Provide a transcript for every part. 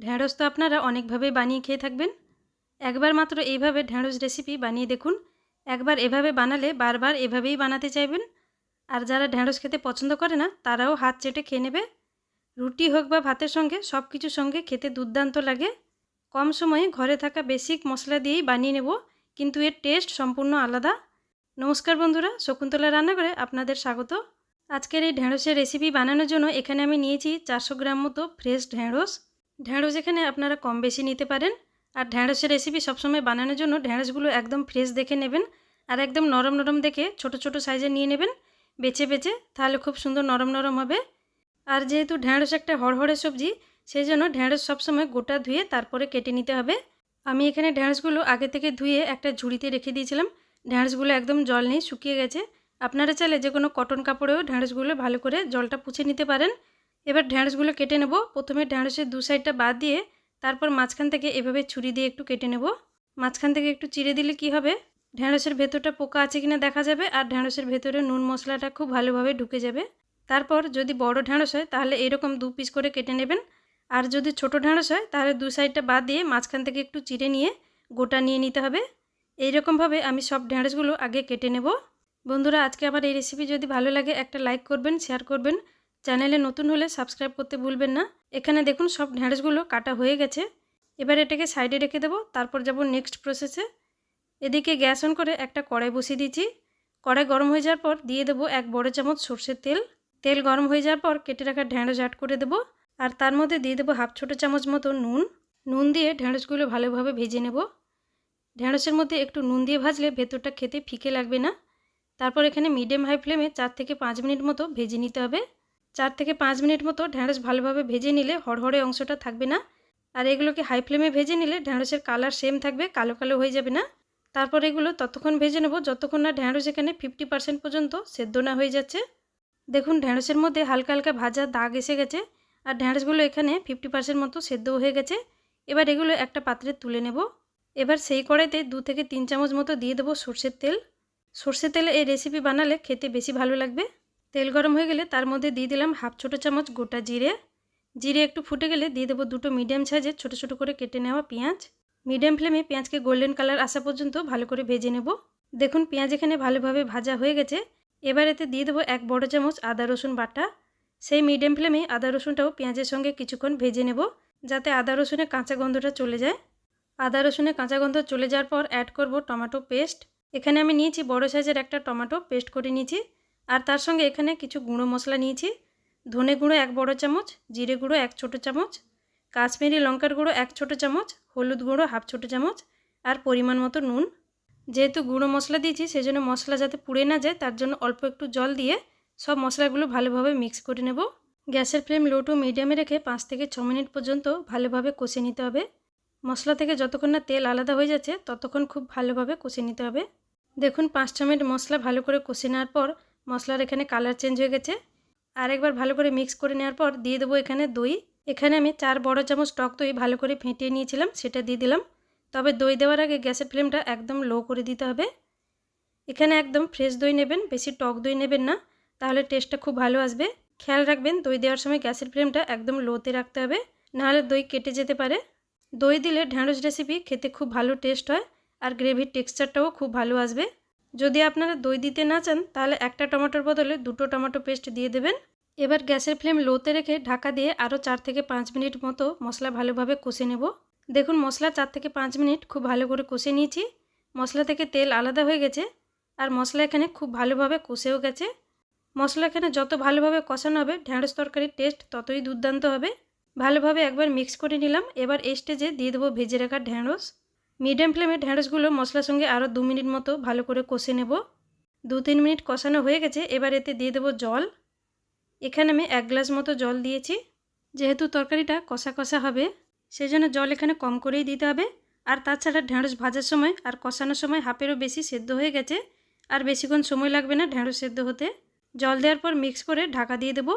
ঢ্যাঁড়স তো আপনারা অনেকভাবেই বানিয়ে খেয়ে থাকবেন। একবার মাত্র এইভাবে ঢ্যাঁড়স রেসিপি বানিয়ে দেখুন। একবার এভাবে বানালে বারবার এভাবেই বানাতে চাইবেন। আর যারা ঢ্যাঁড়স খেতে পছন্দ করে না, তারাও হাত চেটে খেয়ে নেবে। রুটি হোক বা ভাতের সঙ্গে সব কিছুর সঙ্গে খেতে দুর্দান্ত লাগে। কম সময়ে ঘরে থাকা বেসিক মশলা দিয়েই বানিয়ে নেব, কিন্তু এর টেস্ট সম্পূর্ণ আলাদা। নমস্কার বন্ধুরা, শকুন্তলা রান্নাঘরে আপনাদের স্বাগত। আজকের এই ঢ্যাঁড়সের রেসিপি বানানোর জন্য এখানে আমি নিয়েছি চারশো গ্রাম মতো ফ্রেশ ঢ্যাঁড়স। ঢ্যাঁড়স এখানে আপনারা কম বেশি নিতে পারেন। আর ঢ্যাঁড়সের রেসিপি সবসময় বানানোর জন্য ঢ্যাঁড়সগুলো একদম ফ্রেশ দেখে নেবেন। আর একদম নরম নরম দেখে ছোট ছোট সাইজে নিয়ে নেবেন। বেছে বেছে তাহলে খুব সুন্দর নরম নরম হবে। আর যেহেতু ঢ্যাঁড়স একটা হড়হড়ে সবজি, সেই জন্য ঢ্যাঁড়স সবসময় গোটা ধুয়ে তারপরে কেটে নিতে হবে। আমি এখানে ঢ্যাঁড়সগুলো আগে থেকে ধুয়ে একটা ঝুড়িতে রেখে দিয়েছিলাম। ঢ্যাঁড়সগুলো একদম জল নেই, শুকিয়ে গেছে। আপনারা চাইলে যে কোনো কটন কাপড়েও ঢ্যাঁড়সগুলো ভালো করে জলটা পুছে নিতে পারেন। এবার ঢ্যাঁড়সগুলো কেটে নেব। প্রথমে ঢ্যাঁড়সের দু সাইডটা বাদ দিয়ে তারপর মাঝখান থেকে এভাবে ছুরি দিয়ে একটু কেটে নেব। মাঝখান থেকে একটু চিড়ে দিলে কি হবে? ঢ্যাঁড়সের ভেতরটা পোকা আছে কিনা দেখা যাবে আর ঢ্যাঁড়সের ভেতরে নুন মশলাটা খুব ভালোভাবে ঢুকে যাবে। তারপর যদি বড় ঢ্যাঁড়স হয় তাহলে এরকম দু পিস করে কেটে নেবেন। আর যদি ছোট ঢ্যাঁড়স হয় তাহলে দু সাইডটা বাদ দিয়ে মাঝখান থেকে একটু চিড়ে নিয়ে গোটা নিয়ে নিতে হবে। এইরকমভাবে আমি সব ঢ্যাঁড়সগুলো আগে কেটে নেব। বন্ধুরা, আজকে আমার এই রেসিপি যদি ভালো লাগে একটা লাইক করবেন শেয়ার করবেন। চ্যানেলে নতুন হলে সাবস্ক্রাইব করতে ভুলবেন না। এখানে দেখুন সব ঢ্যাঁড়সগুলো কাটা হয়ে গেছে। এবার এটাকে সাইডে রেখে দেবো, তারপর যাব নেক্সট প্রসেসে এদিকে গ্যাস অন করে একটা কড়াই বসিয়ে দিয়েছি। কড়াই গরম হয়ে যাওয়ার পর দিয়ে দেবো এক বড় চামচ সর্ষের তেল। তেল গরম হয়ে যাওয়ার পর কেটে রাখা ঢ্যাঁড়স অ্যাড করে দেবো। আর তার মধ্যে দিয়ে দেবো হাফ ছোটো চামচ মতো নুন। নুন দিয়ে ঢ্যাঁড়সগুলো ভালোভাবে ভেজে নেব। ঢ্যাঁড়সের মধ্যে একটু নুন দিয়ে ভাজলে ভেতরটা খেতে ফিকে লাগবে না। তারপর এখানে মিডিয়াম হাই ফ্লেমে চার থেকে পাঁচ মিনিট মতো ভেজে নিতে হবে। চার থেকে পাঁচ মিনিট মতো ঢ্যাঁড়স ভালোভাবে ভেজে নিলে হড়হড়ে অংশটা থাকবে না। আর এগুলোকে হাই ফ্লেমে ভেজে নিলে ঢ্যাঁড়সের কালার সেম থাকবে, কালো কালো হয়ে যাবে না। তারপর এগুলো ততক্ষণ ভেজে নেব, যতক্ষণ না ঢ্যাঁড়স এখানে ফিফটি পার্সেন্ট পর্যন্ত সেদ্ধ না হয়ে যাচ্ছে। দেখুন ঢ্যাঁড়সের মধ্যে হালকা হালকা ভাজা দাগ এসে গেছে আর ঢ্যাঁড়সগুলো এখানে ফিফটি পার্সেন্ট মতো সেদ্ধ হয়ে গেছে। এবার এগুলো একটা পাত্রে তুলে নেব। এবার সেই কড়াইতে দু থেকে তিন চামচ মতো দিয়ে দেবো সর্ষের তেল। সর্ষের তেলে এই রেসিপি বানালে খেতে বেশি ভালো লাগবে। তেল গরম হয়ে গেলে তার মধ্যে দিয়ে দিলাম হাফ ছোটো চামচ গোটা জিরে। জিরে একটু ফুটে গেলে দিয়ে দেবো দুটো মিডিয়াম সাইজের ছোটো ছোটো করে কেটে নেওয়া পেঁয়াজ। মিডিয়াম ফ্লেমে পেঁয়াজকে গোল্ডেন কালার আসা পর্যন্ত ভালো করে ভেজে নেব। দেখুন পেঁয়াজ এখানে ভালোভাবে ভাজা হয়ে গেছে। এবার এতে দিয়ে দেবো এক বড় চামচ আদা রসুন বাটা। সেই মিডিয়াম ফ্লেমে আদা রসুনটাও পেঁয়াজের সঙ্গে কিছুক্ষণ ভেজে নেব যাতে আদা রসুনের কাঁচা গন্ধটা চলে যায়। আদা রসুনের কাঁচা গন্ধ চলে যাওয়ার পর অ্যাড করব টমেটো পেস্ট এখানে আমি নিয়েছি বড় সাইজের একটা টমেটো পেস্ট করে নিয়েছি। আর তার সঙ্গে এখানে কিছু গুঁড়ো মশলা নিয়েছি। ধনে গুঁড়ো এক বড় চামচ, জিরে গুঁড়ো এক ছোটো চামচ, কাশ্মীরি লঙ্কার গুঁড়ো এক ছোটো চামচ, হলুদ গুঁড়ো হাফ ছোটো চামচ আর পরিমাণ মতো নুন। যেহেতু গুঁড়ো মশলা দিয়েছি, সেজন্য মশলা যাতে পুড়ে না যায়, তার জন্য অল্প একটু জল দিয়ে সব মশলাগুলো ভালোভাবে মিক্স করে নেব। গ্যাসের ফ্লেম লো টু মিডিয়ামে রেখে পাঁচ থেকে ছ মিনিট পর্যন্ত ভালোভাবে কষে নিতে হবে। মশলা থেকে যতক্ষণ না তেল আলাদা হয়ে যাচ্ছে, ততক্ষণ খুব ভালোভাবে কষে নিতে হবে। দেখুন, পাঁচ ছ মিনিট মশলা ভালো করে কষে নেওয়ার পর মশলার এখানে কালার চেঞ্জ হয়ে গেছে। আরেকবার ভালো করে মিক্স করে নেওয়ার পর দিয়ে দেবো এখানে দই। এখানে আমি চার বড় চামচ টক দই ভালো করে ফেটিয়ে নিয়েছিলাম, সেটা দিয়ে দিলাম। তবে দই দেওয়ার আগে গ্যাসের ফ্লেমটা একদম লো করে দিতে হবে। এখানে একদম ফ্রেশ দই নেবেন, বেশি টক দই নেবেন না, তাহলে টেস্টটা খুব ভালো আসবে। খেয়াল রাখবেন, দই দেওয়ার সময় গ্যাসের ফ্লেমটা একদম লোতে রাখতে হবে, নাহলে দই কেটে যেতে পারে। দই দিলে ঢ্যাঁড়স রেসিপি খেতে খুব ভালো টেস্ট হয়, আর গ্রেভির টেক্সচারটাও খুব ভালো আসবে। যদি আপনারা দই দিতে না চান, তাহলে একটা টমেটোর বদলে দুটো টমেটো পেস্ট দিয়ে দেবেন। এবার গ্যাসের ফ্লেম লোতে রেখে ঢাকা দিয়ে আরও চার থেকে পাঁচ মিনিট মতো মশলা ভালোভাবে কষে নেব। দেখুন, মশলা চার থেকে পাঁচ মিনিট খুব ভালো করে কষে নিয়েছি। মশলা থেকে তেল আলাদা হয়ে গেছে আর মশলা এখানে খুব ভালোভাবে কষেও গেছে। মশলা এখানে যত ভালোভাবে কষানো হবে ঢ্যাঁড়স তরকারির টেস্ট ততই দুর্দান্ত হবে। ভালোভাবে একবার মিক্স করে নিলাম। এবার এই স্টেজে দিয়ে দেবো ভেজে রাখা ঢ্যাঁড়স মিডিয়াম ফ্লেমে ঢ্যাঁড়সগুলো মশলার সঙ্গে আরও দু মিনিট মতো ভালো করে কষে নেব। দু তিন মিনিট কষানো হয়ে গেছে, এবার এতে দিয়ে দেবো জল। এখানে আমি এক গ্লাস মতো জল দিয়েছি, যেহেতু তরকারিটা কষা কষা হবে সেই জন্য জল এখানে কম করেই দিতে হবে। আর তাছাড়া ঢ্যাঁড়স ভাজার সময় আর কষানোর সময় হাফেরও বেশি সেদ্ধ হয়ে গেছে, আর বেশিক্ষণ সময় লাগবে না ঢ্যাঁড়স সেদ্ধ হতে। জল দেওয়ার পর মিক্স করে ঢাকা দিয়ে দেবো।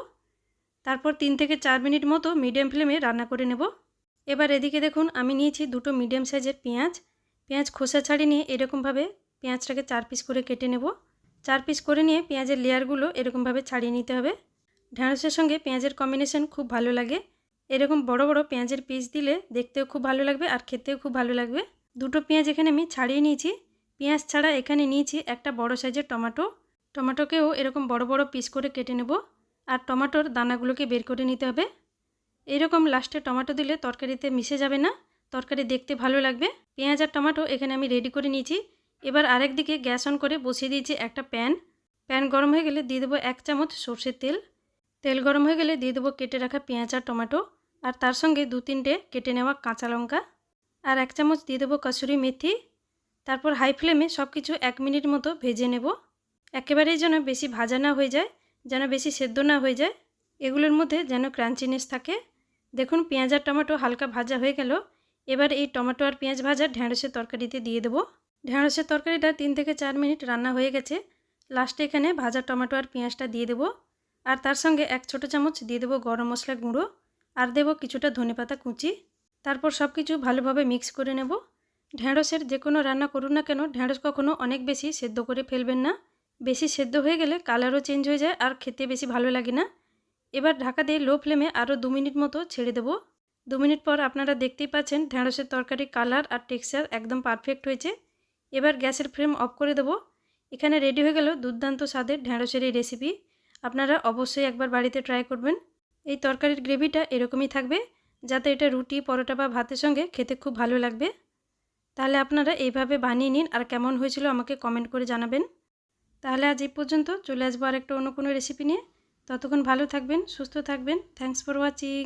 তারপর তিন থেকে চার মিনিট মতো মিডিয়াম ফ্লেমে রান্না করে নেব। এবার এদিকে দেখুন, আমি নিয়েছি দুটো মিডিয়াম সাইজের পেঁয়াজ। পেঁয়াজ খোসা ছাড়িয়ে নিয়ে এরকমভাবে পেঁয়াজটাকে চার পিস করে কেটে নেব। চার পিস করে নিয়ে পেঁয়াজের লেয়ারগুলো এরকমভাবে ছাড়িয়ে নিতে হবে। ঢ্যাঁড়সের সঙ্গে পেঁয়াজের কম্বিনেশন খুব ভালো লাগে। এরকম বড় বড় পেঁয়াজের পিস দিলে দেখতেও খুব ভালো লাগবে আর খেতেও খুব ভালো লাগবে। দুটো পেঁয়াজ এখানে আমি ছাড়িয়ে নিয়েছি। পেঁয়াজ ছাড়া এখানে নিয়েছি একটা বড় সাইজের টমেটো। টমেটোকেও এরকম বড় বড় পিস করে কেটে নেব। আর টমেটোর দানাগুলোকে বের করে নিতে হবে। এইরকম লাস্টে টমেটো দিলে তরকারিতে মিশে যাবে না। তরকারি দেখতে ভালো লাগবে। পেঁয়াজ আর টমেটো এখানে আমি রেডি করে নিয়েছি। এবার আরেক দিকে গ্যাস অন করে বসিয়ে দিয়েছি একটা প্যান। প্যান গরম হয়ে গেলে দিয়ে দেবো এক চামচ সর্ষের তেল। তেল গরম হয়ে গেলে দিয়ে দেবো কেটে রাখা পেঁয়াজ আর টমেটো। আর তার সঙ্গে দু তিনটে কেটে নেওয়া কাঁচা লঙ্কা। আর এক চামচ দিয়ে দেবো কসুরি মেথি। তারপর হাই ফ্লেমে সব কিছু এক মিনিট মতো ভেজে নেব। একেবারেই যেন বেশি ভাজা না হয়ে যায়, যেন বেশি সেদ্ধ না হয়ে যায়। এগুলোর মধ্যে যেন ক্রাঞ্চিনেস থাকে। দেখুন, পেঁয়াজ আর টমেটো হালকা ভাজা হয়ে গেল। এবার এই টমেটো আর পেঁয়াজ ভাজা ঢ্যাঁড়সের তরকারিতে দিয়ে দেবো। ঢ্যাঁড়সের তরকারিটা তিন থেকে চার মিনিট রান্না হয়ে গেছে। লাস্টে এখানে ভাজা টমেটো আর পেঁয়াজটা দিয়ে দেবো। আর তার সঙ্গে এক ছোটো চামচ দিয়ে দেবো গরম মশলা গুঁড়ো। আর দেবো কিছুটা ধনেপাতা কুচি। তারপর সব কিছু ভালোভাবে মিক্স করে নেব। ঢ্যাঁড়সের যে কোনো রান্না করুন না কেন, ঢ্যাঁড়স কখনো অনেক বেশি সেদ্ধ করে ফেলবেন না। বেশি সেদ্ধ হয়ে গেলে কালারও চেঞ্জ হয়ে যায় আর খেতে বেশি ভালো লাগে না। এবার ঢাকা দিয়ে লো ফ্লেমে আরও দু মিনিট মতো ছেড়ে দেবো। দু মিনিট পর আপনারা দেখতেই পাচ্ছেন ঢ্যাঁড়সের তরকারি কালার আর টেক্সচার একদম পারফেক্ট হয়েছে। এবার গ্যাসের ফ্লেম অফ করে দেবো। এখানে রেডি হয়ে গেল দুর্দান্ত স্বাদের ঢ্যাঁড়সের এই রেসিপি আপনারা অবশ্যই একবার বাড়িতে ট্রাই করবেন। এই তরকারির গ্রেভিটা এরকমই থাকবে, যাতে এটা রুটি, পরোটা বা ভাতের সঙ্গে খেতে খুব ভালো লাগবে। তাহলে আপনারা এইভাবে বানিয়ে নিন আর কেমন হয়েছিল আমাকে কমেন্ট করে জানাবেন। তাহলে আজ এই পর্যন্ত চলে আসব আর একটা অন্য কোনো রেসিপি নিয়ে। ততক্ষণ ভালো থাকবেন সুস্থ থাকবেন। Thanks for watching